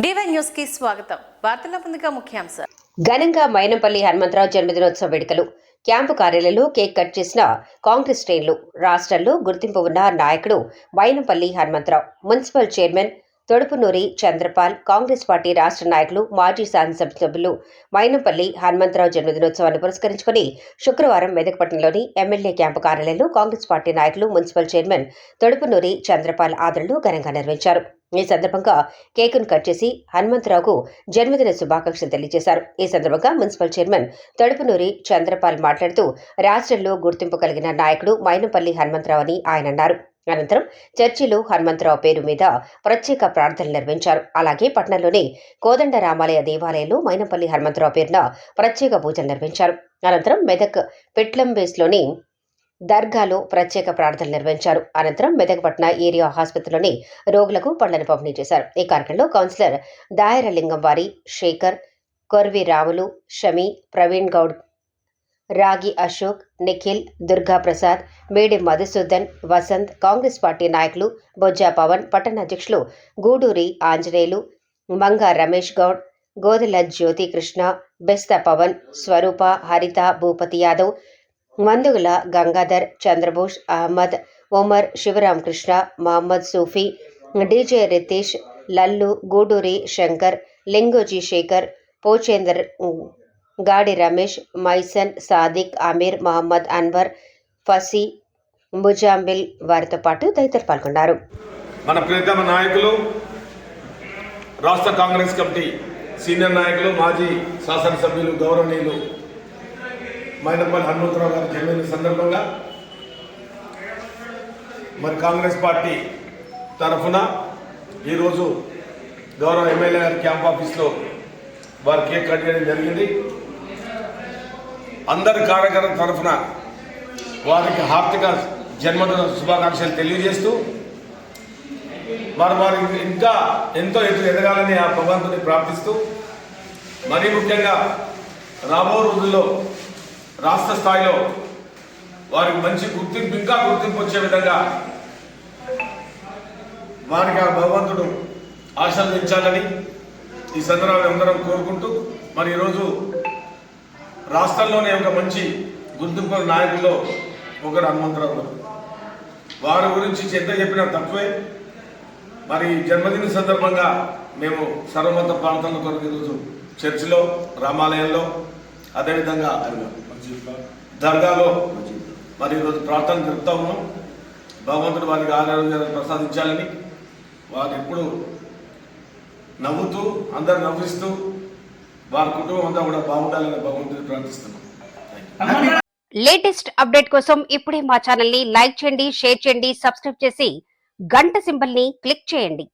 DY న్యూస్కి స్వాగతం. వార్తల ముందుగా ముఖ్యాంశాలు. ఘనంగా మైనంపల్లి హనుమంతరావు జన్మదినోత్సవ వేడుకలు క్యాంపు కార్యాలయంలో కేక్ కట్ చేసిన కాంగ్రెస్ శ్రేణులు రాష్ట్రంలో గుర్తింపు ఉన్న నాయకుడు Mynampally Hanumantharao. Municipal chairman Thodupunuri Chandrapal Congress party రాష్ట్ర నాయకులు మాజీ శాసనసభ సభ్యులు మైనంపల్లి హనుమంతరావు జన్మదినోత్సవాన్ని పురస్కరించుకుని శుక్రవారం మెదక్పట్నంలోని ఎమ్మెల్యే క్యాంపు కార్యాలయంలో కాంగ్రెస్ పార్టీ నాయకులు మున్సిపల్ చైర్మన్ తొడుపునూరి చంద్రపాల్ ఆదరణలో ఘనంగా నిర్వహించారు. ఈ సందర్భంగా కేకును కట్ చేసి హనుమంతరావుకు జన్మదిన శుభాకాంక్షలు తెలియజేశారు. ఈ సందర్భంగా మున్సిపల్ చైర్మన్ తడుపునూరి చంద్రపాల్ మాట్లాడుతూ రాష్ట్రంలో గుర్తింపు కలిగిన నాయకుడు మైనంపల్లి హనుమంతరావు అని ఆయన అన్నారు. అనంతరం చర్చిలో హనుమంతరావు పేరు మీద ప్రత్యేక ప్రార్థనలు నిర్వహించారు. అలాగే పట్నంలోని కోదండ రామాలయ దేవాలయంలో మైనంపల్లి హనుమంతరావు పేరున ప్రత్యేక పూజలు నిర్వహించారు. అనంతరం మెదక్ పెట్లంబేస్లోని దర్గాలో ప్రత్యేక ప్రార్థనలు నిర్వహించారు. అనంతరం మెదక్పట్న ఏరియా ఆసుపత్రిలోని రోగులకు పండ్లను పంపిణీ చేశారు. ఈ కార్యక్రమంలో కౌన్సిలర్ దాయరలింగం వారి శేఖర్ కొర్వి రాములు షమి ప్రవీణ్ గౌడ్ రాగి అశోక్ నిఖిల్ దుర్గా ప్రసాద్ మేడి మధుసూదన్ వసంత్ కాంగ్రెస్ పార్టీ నాయకులు బొజ్జా పవన్ పట్టణ అధ్యక్షులు గూడూరి ఆంజనేయులు మంగా రమేష్ గౌడ్ గోదెల జ్యోతి కృష్ణ బెస్త పవన్ స్వరూప హరిత భూపతి యాదవ్ మందుగుల గంగాధర్ చంద్రబోష్ అహ్మద్ ఒమర్ శివరామకృష్ణ మహమ్మద్ సూఫీ డీజే రితీష్ లల్లు గూడూరి శంకర్ లింగోజీ శేఖర్ పోచేందర్ గాడి రమేష్ మైసన్ సాదిక్ అమీర్ మహమ్మద్ అన్వర్ ఫసీ ముజాంబిల్ వారితో పాటు తదితరులు పాల్గొన్నారు. మన ప్రియతమ నాయకులు రాష్ట్ర కాంగ్రెస్ కమిటీ సీనియర్ నాయకులు మాజీ శాసనసభ్యులు గౌరవనీయులు మైనపల్లి హనుమంతరావు గారి జన్మదిన సందర్భంగా మరి కాంగ్రెస్ పార్టీ తరఫున ఈరోజు గౌరవ ఎమ్మెల్యే గారి క్యాంప్ ఆఫీస్లో వారి కేక్ కట్ చేయడం జరిగింది. అందరి కార్యకర్త తరఫున వారికి హార్దిక జన్మదిన శుభాకాంక్షలు తెలియజేస్తూ వారు వారికి ఇంకా ఎంతో ఎత్తు ఎదగాలని ఆ భగవంతుని ప్రార్థిస్తూ మరీ ముఖ్యంగా రాబో రోజుల్లో రాష్ట్ర స్థాయిలో వారికి మంచి గుర్తింపు ఇంకా గుర్తింపు వచ్చే విధంగా వారికి ఆ భగవంతుడు ఆశీర్వదించాలని ఈ సందర్భంగా అందరం కోరుకుంటూ మరి ఈరోజు రాష్ట్రంలోనే ఒక మంచి గుర్తింపు నాయకుల్లో ఒకరు హనుమంతరావు గారు. వారి గురించి ఎంత చెప్పినా తక్కువే. మరి జన్మదిన సందర్భంగా మేము సర్వమత ప్రాంతంలో కొరకు ఈరోజు చర్చిలో రామాలయంలో అదేవిధంగా దర్గాలో మరి ఈరోజు ప్రార్థన జరుపుతా ఉన్నాం. భగవంతుడు వారికి ఆరోగ్యాన్ని ప్రసాదించాలని వారు ఎప్పుడు నవ్వుతూ అందరు నవ్విస్తూ వారి కుటుంబం అంతా కూడా బాగుండాలని భగవంతుని ప్రార్థిస్తున్నాం. లేటెస్ట్ అప్డేట్ కోసం ఇప్పుడే మా ఛానల్ని లైక్ చేయండి షేర్ చేయండి సబ్స్క్రైబ్ చేసి గంట సింబల్ని క్లిక్ చేయండి